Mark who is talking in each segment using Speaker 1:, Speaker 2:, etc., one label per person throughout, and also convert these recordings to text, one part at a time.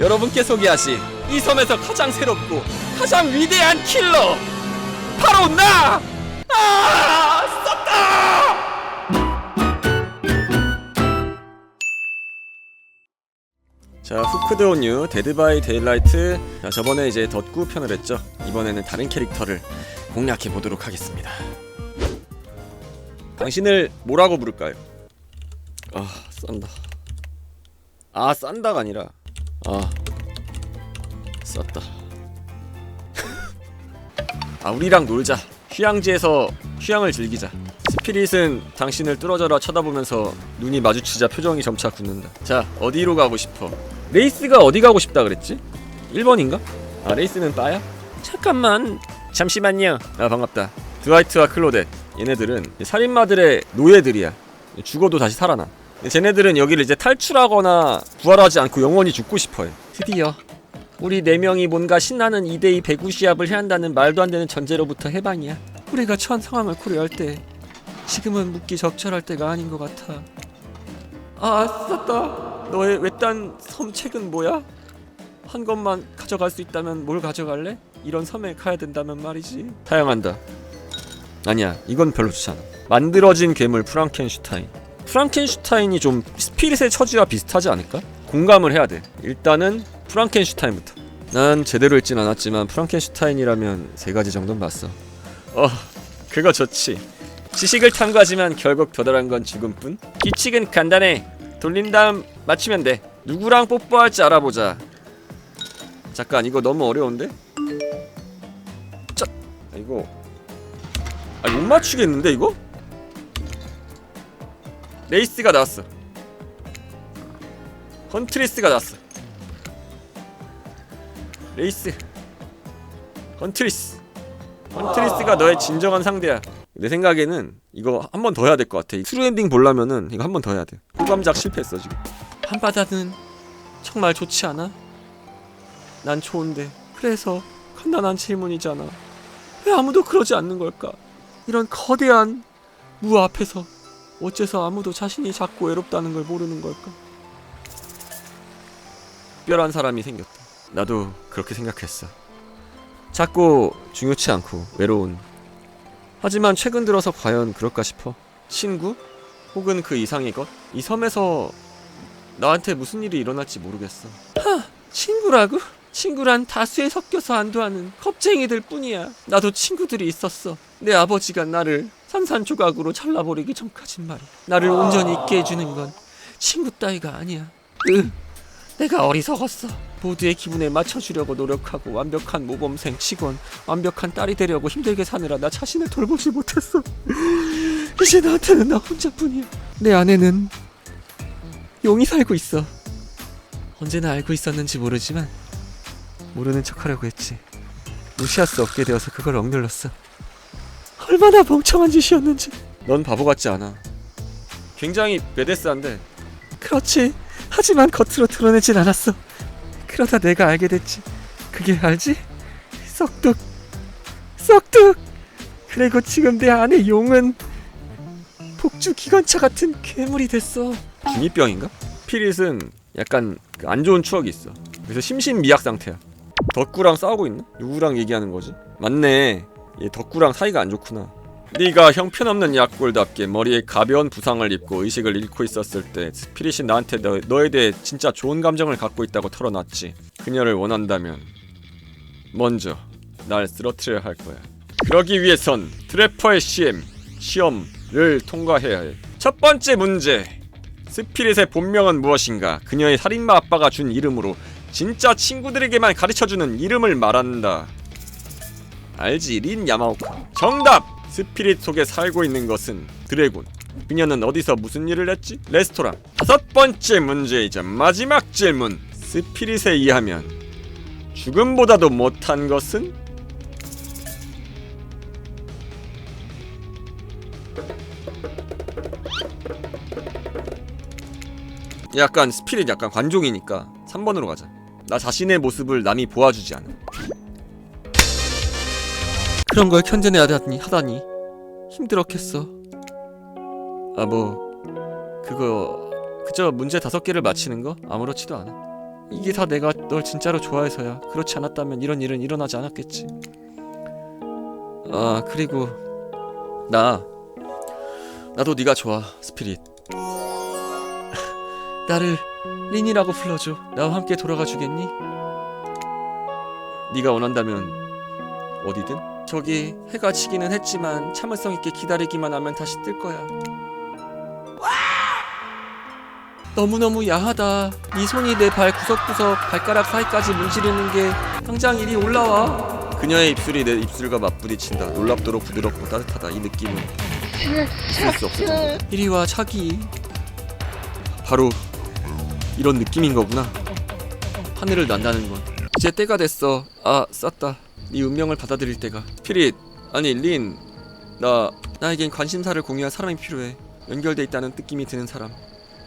Speaker 1: 여러분께 소개하실 이 섬에서 가장 새롭고 가장 위대한 킬러 바로 나! 아! 썼다! 자, 후크드 온유 데드 바이 데일라이트. 자, 저번에 이제 덧구 편을 했죠. 이번에는 다른 캐릭터를 공략해 보도록 하겠습니다. 당신을 뭐라고 부를까요? 아, 싼다. 아, 싼다가 아니라 아, 쌌다. 아, 우리랑 놀자. 휴양지에서 휴양을 즐기자. 스피릿은 당신을 뚫어져라 쳐다보면서 눈이 마주치자 표정이 점차 굳는다. 자, 어디로 가고 싶어? 레이스가 어디 가고 싶다 그랬지? 1번인가? 아, 레이스는 빠야? 잠깐만. 잠시만요. 아, 반갑다. 드와이트와 클로데. 얘네들은 살인마들의 노예들이야. 죽어도 다시 살아나. 쟤네들은 여기를 이제 탈출하거나 부활하지 않고 영원히 죽고 싶어해. 드디어 우리 네 명이 뭔가 신나는 2대2 배구 시합을 해야 한다는 말도 안 되는 전제로부터 해방이야. 우리가 처한 상황을 고려할 때 지금은 묻기 적절할 때가 아닌 것 같아. 아, 썼다. 너의 외딴 섬 책은 뭐야? 한 것만 가져갈 수 있다면 뭘 가져갈래? 이런 섬에 가야 된다면 말이지. 사양한다. 아니야, 이건 별로 좋지 않아. 만들어진 괴물 프랑켄슈타인. 프랑켄슈타인이 좀 스피릿의 처지와 비슷하지 않을까? 공감을 해야 돼. 일단은 프랑켄슈타인부터. 난 제대로 읽진 않았지만 프랑켄슈타인이라면 세 가지 정도는 봤어. 어, 그거 좋지. 지식을 탐구하지만 결국 도달한 건 죽음뿐. 규칙은 간단해. 돌린 다음 맞추면 돼. 누구랑 뽀뽀할지 알아보자. 잠깐 이거 너무 어려운데? 짜, 아, 이거 아, 못 맞추겠는데 이거? 레이스가 나왔어. 헌트리스가 나왔어. 레이스. 헌트리스. 헌트리스가 너의 진정한 상대야. 내 생각에는 이거 한 번 더 해야 될 것 같아. 트루 엔딩 보려면은 이거 한 번 더 해야 돼. 호감작 실패했어 지금. 한바다는 정말 좋지 않아? 난 좋은데. 그래서 간단한 질문이잖아. 왜 아무도 그러지 않는 걸까? 이런 거대한 무 앞에서 어째서 아무도 자신이 작고 외롭다는 걸 모르는 걸까? 특별한 사람이 생겼다. 나도 그렇게 생각했어. 작고 중요치 않고 외로운. 하지만 최근 들어서 과연 그럴까 싶어. 친구? 혹은 그 이상의 것? 이 섬에서 나한테 무슨 일이 일어날지 모르겠어. 하, 친구라고? 친구란 다수에 섞여서 안도하는 겁쟁이들 뿐이야. 나도 친구들이 있었어. 내 아버지가 나를 산산조각으로 잘라버리기 전까진 말이야. 나를 온전히 있게 해주는 건 친구 따위가 아니야. 으, 내가 어리석었어. 모두의 기분에 맞춰주려고 노력하고 완벽한 모범생 치곤 완벽한 딸이 되려고 힘들게 사느라 나 자신을 돌보지 못했어. 이제 나한테는 나 혼자뿐이야. 내 안에는 용이 살고 있어. 언제나 알고 있었는지 모르지만 모르는 척하려고 했지. 무시할 수 없게 되어서 그걸 억눌렀어. 얼마나 멍청한 짓이었는지. 넌 바보 같지 않아. 굉장히 베데스한데. 그렇지. 하지만 겉으로 드러내진 않았어. 그러다 내가 알게 됐지. 그게 알지? 썩둑. 썩둑. 그리고 지금 내 안에 용은 복주 기관차 같은 괴물이 됐어. 중이병인가? 피릿은 약간 그안 좋은 추억이 있어. 그래서 심신미약 상태야. 덕구랑 싸우고 있나? 누구랑 얘기하는 거지? 맞네. 얘 덕구랑 사이가 안 좋구나. 네가 형편없는 약골답게 머리에 가벼운 부상을 입고 의식을 잃고 있었을 때 스피릿이 나한테 너, 너에 대해 진짜 좋은 감정을 갖고 있다고 털어놨지. 그녀를 원한다면 먼저 날 쓰러뜨려야 할 거야. 그러기 위해선 트래퍼의 시험 시험을 통과해야 해. 첫 번째 문제. 스피릿의 본명은 무엇인가? 그녀의 살인마 아빠가 준 이름으로 진짜 친구들에게만 가르쳐주는 이름을 말한다. 알지 린 야마오카. 정답. 스피릿 속에 살고 있는 것은 드래곤. 그녀는 어디서 무슨 일을 했지? 레스토랑. 다섯 번째 문제이자 마지막 질문. 스피릿에 의하면 죽음보다도 못한 것은? 약간 스피릿 약간 관종이니까 3번으로 가자. 나 자신의 모습을 남이 보아주지 않아. 그런 걸 견뎌내야 하다니, 하다니 힘들었겠어. 아 뭐 그거 그저 문제 다섯 개를 맞히는 거 아무렇지도 않아. 이게 다 내가 널 진짜로 좋아해서야. 그렇지 않았다면 이런 일은 일어나지 않았겠지. 아 그리고 나 나도 네가 좋아 스피릿. 나를 린이라고 불러줘. 나와 함께 돌아가 주겠니? 네가 원한다면 어디든. 저기 해가 지기는 했지만 참을성 있게 기다리기만 하면 다시 뜰 거야. 너무너무 야하다. 네 손이 내 발 구석구석 발가락 사이까지 문지르는 게 당장 이리 올라와. 그녀의 입술이 내 입술과 맞부딪힌다. 놀랍도록 부드럽고 따뜻하다. 이 느낌은 잊을 수 없어. 이리 와 차기. 바로 이런 느낌인 거구나. 하늘을 난다는 건. 이제 때가 됐어. 아 쌌다. 네 운명을 받아들일 때가. 피릿 아니 린. 나 나에겐 관심사를 공유할 사람이 필요해. 연결돼 있다는 느낌이 드는 사람.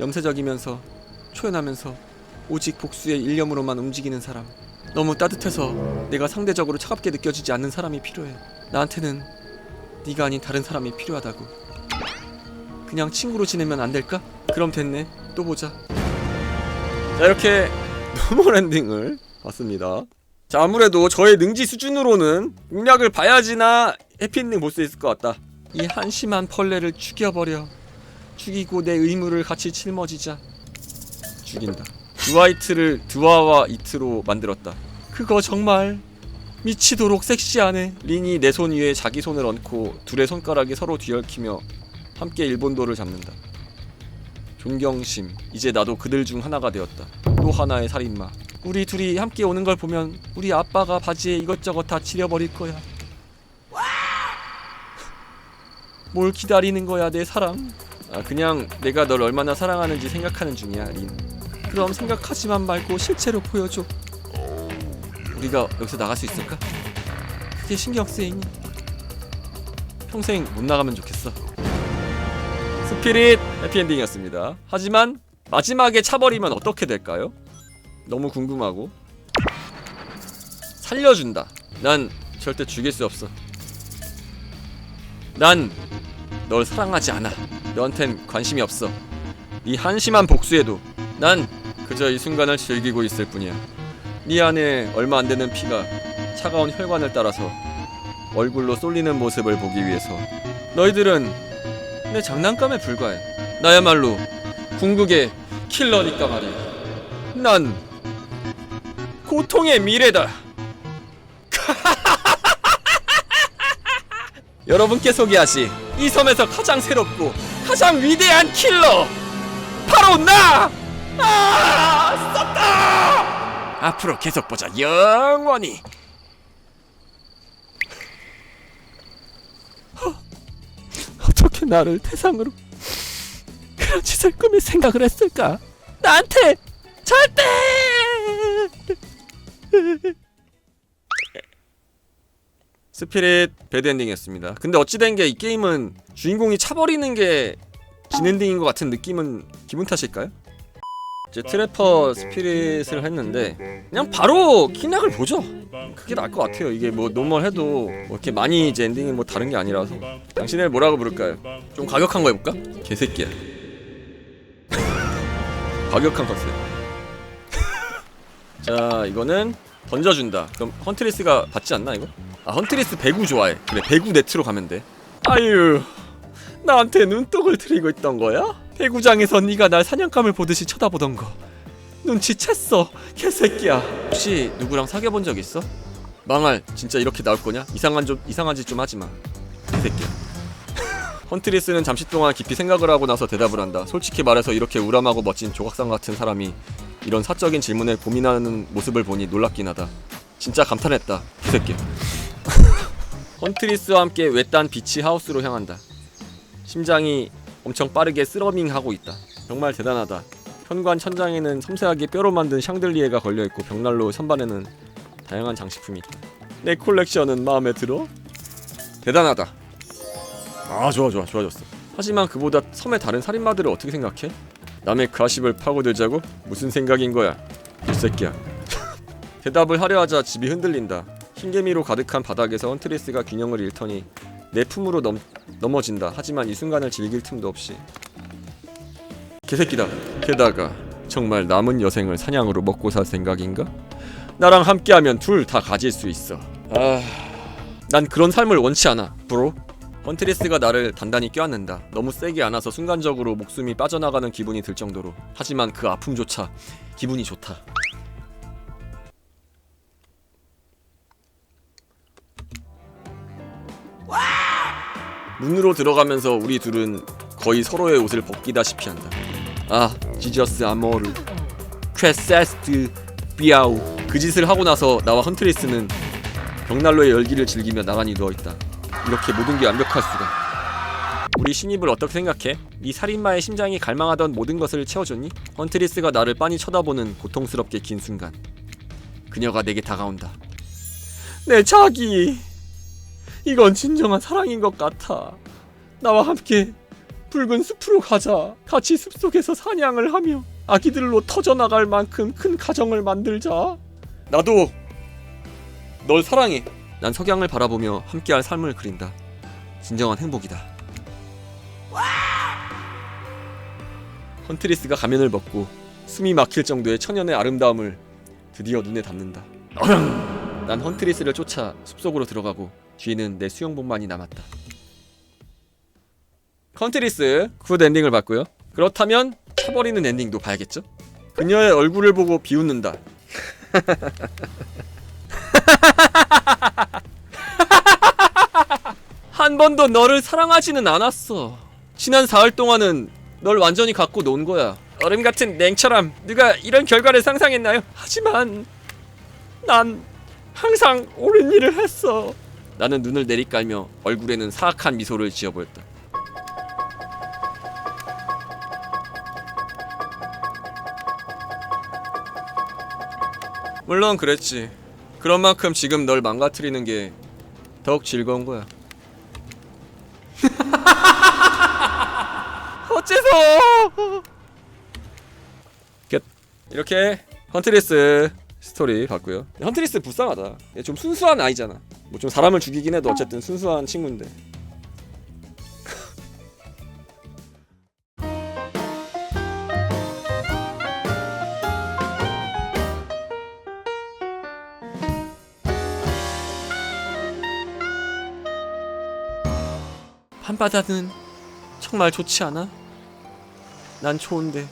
Speaker 1: 염세적이면서 초연하면서 오직 복수의 일념으로만 움직이는 사람. 너무 따뜻해서 내가 상대적으로 차갑게 느껴지지 않는 사람이 필요해. 나한테는 네가 아닌 다른 사람이 필요하다고. 그냥 친구로 지내면 안 될까? 그럼 됐네. 또 보자. 자 이렇게 노멀 엔딩을 봤습니다. 자 아무래도 저의 능지 수준으로는 공략을 봐야지나 해피엔딩 볼 수 있을 것 같다. 이 한심한 벌레를 죽여버려. 죽이고 내 의무를 같이 짊어지자. 죽인다. 드와이트를 드와와 이트로 만들었다. 그거 정말 미치도록 섹시하네. 린이 내 손 위에 자기 손을 얹고 둘의 손가락이 서로 뒤얽히며 함께 일본도를 잡는다. 존경심. 이제 나도 그들 중 하나가 되었다. 또 하나의 살인마. 우리 둘이 함께 오는 걸 보면 우리 아빠가 바지에 이것저것 다 지려버릴 거야. 뭘 기다리는 거야 내 사랑? 아 그냥 내가 널 얼마나 사랑하는지 생각하는 중이야 린. 그럼 생각하지만 말고 실제로 보여줘. 우리가 여기서 나갈 수 있을까? 그게 신경 쓰이니? 평생 못 나가면 좋겠어. 스피릿 해피엔딩이었습니다. 하지만 마지막에 차버리면 어떻게 될까요? 너무 궁금하고 살려준다. 난 절대 죽일 수 없어. 난 널 사랑하지 않아. 너한텐 관심이 없어. 네 한심한 복수에도 난 그저 이 순간을 즐기고 있을 뿐이야. 네 안에 얼마 안 되는 피가 차가운 혈관을 따라서 얼굴로 쏠리는 모습을 보기 위해서 너희들은 내 장난감에 불과해. 나야말로 궁극의 킬러니까 말이야. 난 고통의 미래다. 여러분께 소개하시 이 섬에서 가장 새롭고 가장 위대한 킬러 바로 나! 아! 썼다! 앞으로 계속 보자 영원히 어떻게 나를 대상으로 그런 짓을 꾸밀 생각을 했을까? 나한테 절대! 스피릿 배드 엔딩이었습니다. 근데 어찌된 게 이 게임은 주인공이 차버리는 게 진엔딩인 것 같은 느낌은 기분 탓일까요? 이제 트래퍼 스피릿을 했는데 그냥 바로 킹락을 보죠. 그게 나을 것 같아요. 이게 뭐 노멀 해도 뭐 이렇게 많이 이제 엔딩이 뭐 다른 게 아니라서 당신을 뭐라고 부를까요? 좀 과격한 거 해볼까? 개새끼야. 과격한 컨셉. 자 이거는 던져준다. 그럼 헌트리스가 받지 않나 이거? 아 헌트리스 배구 좋아해. 그래 배구 네트로 가면 돼. 아유 나한테 눈독을 들이고 있던 거야? 배구장에서 네가 날 사냥감을 보듯이 쳐다보던 거 눈치챘어 개새끼야. 혹시 누구랑 사귀어 본 적 있어? 망할 진짜 이렇게 나올 거냐? 이상한 좀 이상한 짓 좀 하지 마. 개새끼야. 헌트리스는 잠시 동안 깊이 생각을 하고 나서 대답을 한다. 솔직히 말해서 이렇게 우람하고 멋진 조각상 같은 사람이 이런 사적인 질문에 고민하는 모습을 보니 놀랍긴 하다. 진짜 감탄했다. 이 새끼. 헌트리스와 함께 외딴 비치 하우스로 향한다. 심장이 엄청 빠르게 쓰러밍하고 있다. 정말 대단하다. 현관 천장에는 섬세하게 뼈로 만든 샹들리에가 걸려 있고 벽난로 선반에는 다양한 장식품이 있다. 내 콜렉션은 마음에 들어? 대단하다. 아 좋아 좋아 좋아졌어. 하지만 그보다 섬의 다른 살인마들을 어떻게 생각해? 남의 가십을 파고들자고? 무슨 생각인 거야? 이 새끼야. 대답을 하려 하자 집이 흔들린다. 흰개미로 가득한 바닥에서 헌트리스가 균형을 잃더니 내 품으로 넘, 넘어진다. 하지만 이 순간을 즐길 틈도 없이 개새끼다. 게다가 정말 남은 여생을 사냥으로 먹고 살 생각인가? 나랑 함께하면 둘 다 가질 수 있어. 아, 난 그런 삶을 원치 않아, 브로. 헌트리스가 나를 단단히 껴안는다. 너무 세게 안아서 순간적으로 목숨이 빠져나가는 기분이 들 정도로. 하지만 그 아픔조차 기분이 좋다. 문으로 들어가면서 우리 둘은 거의 서로의 옷을 벗기다시피 한다. 아, 지저스 아모르, 크레세스트 비아우. 그 짓을 하고 나서 나와 헌트리스는 벽난로의 열기를 즐기며 나란히 누워 있다. 이렇게 모든 게 완벽할 수가. 우리 신입을 어떻게 생각해? 네 살인마의 심장이 갈망하던 모든 것을 채워줬니? 헌트리스가 나를 빤히 쳐다보는 고통스럽게 긴 순간, 그녀가 내게 다가온다. 내 자기. 이건 진정한 사랑인 것 같아. 나와 함께 붉은 숲으로 가자. 같이 숲속에서 사냥을 하며 아기들로 터져나갈 만큼 큰 가정을 만들자. 나도 널 사랑해. 난 석양을 바라보며 함께할 삶을 그린다. 진정한 행복이다. 헌트리스가 가면을 벗고 숨이 막힐 정도의 천연의 아름다움을 드디어 눈에 담는다. 난 헌트리스를 쫓아 숲속으로 들어가고 뒤에는 내 수영복만이 남았다. 헌트리스 굿 엔딩을 봤고요. 그렇다면 차버리는 엔딩도 봐야겠죠? 그녀의 얼굴을 보고 비웃는다. 한 번도 너를 사랑하지는 않았어. 지난 사흘 동안은 널 완전히 갖고 논 거야. 얼음 같은 냉철함. 누가 이런 결과를 상상했나요? 하지만 난 항상 옳은 일을 했어. 나는 눈을 내리깔며 얼굴에는 사악한 미소를 지어 보였다. 물론 그랬지. 그런 만큼 지금 널 망가뜨리는 게 더욱 즐거운 거야. 어째서? 끝. 이렇게 헌트리스 스토리 봤고요. 헌트리스 불쌍하다. 얘좀 순수한 아이잖아. 뭐 좀 사람을 죽이긴 해도 어쨌든 순수한 친구인데. 밤바다는 정말 좋지 않아? 난 좋은데